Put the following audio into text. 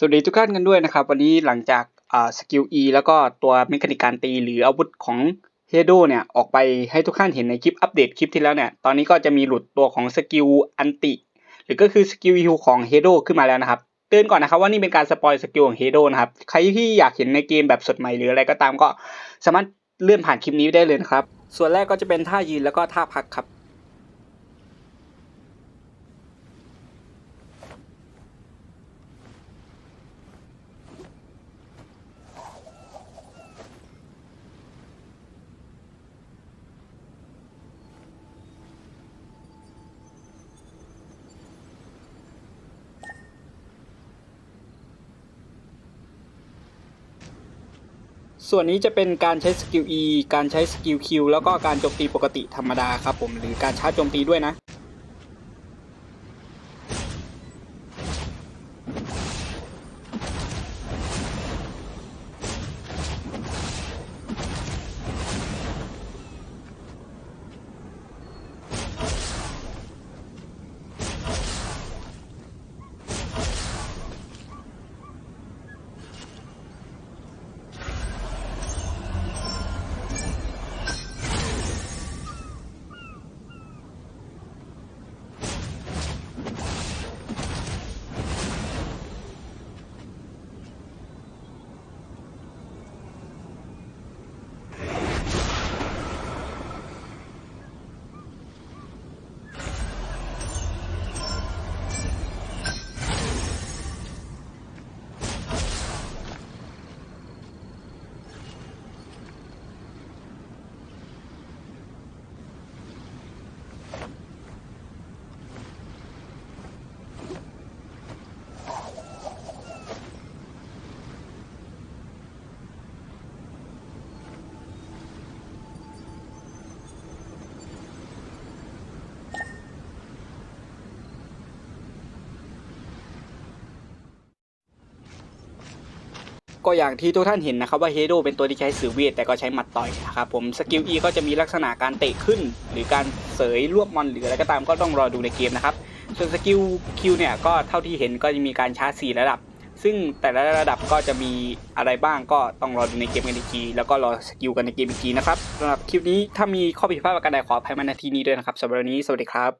สวัสดีทุกท่านกันด้วยนะครับ วันนี้หลังจากสกิล E แล้วก็ตัวเมคานิกการตีหรืออาวุธของเฮโดเนี่ยออกไปให้ทุกท่านเห็นในคลิปอัปเดตคลิปที่แล้วเนี่ยตอนนี้ก็จะมีหลุดตัวของสกิลอันติ หรือก็คือสกิลฮิวของเฮโดขึ้นมาแล้วนะครับเตือนก่อนนะครับว่านี่เป็นการสปอยสกิลของเฮโดนะครับใครที่อยากเห็นในเกมแบบสดใหม่หรืออะไรก็ตามก็สามารถเลื่อนผ่านคลิปนี้ได้เลยนะครับส่วนแรกก็จะเป็นท่ายืนแล้วก็ท่าพักครับ ส่วนนี้จะเป็นการใช้สกิล E การใช้สกิล Q แล้วก็การโจมตีปกติธรรมดาครับผมหรือการชาร์จโจมตีด้วยนะ ก็อย่างที่ทุกท่านเห็นนะครับว่าเฮโดเป็นตัวที่ใช้สื่อเวทแต่ก็ใช้หมัดต่อยนะครับผมสกิล E ก็จะมีลักษณะการเตะขึ้น หรือการเสยรวบมอนหรืออะไรก็ตามก็ต้องรอดูในเกมนะครับส่วนสกิล Q เนี่ยก็เท่าที่เห็นก็จะมีการชาร์จ4ระดับ ซึ่งแต่ละระดับก็จะมีอะไรบ้างก็ต้องรอดูในเกมกันอีกทีแล้วก็รอสกิลกันในเกมอีกทีนะครับสำหรับคลิปนี้ถ้ามีข้อผิดพลาดประการใดขออภัยมาณทีนี้ด้วยนะครับสำหรับวันนี้สวัสดีครับ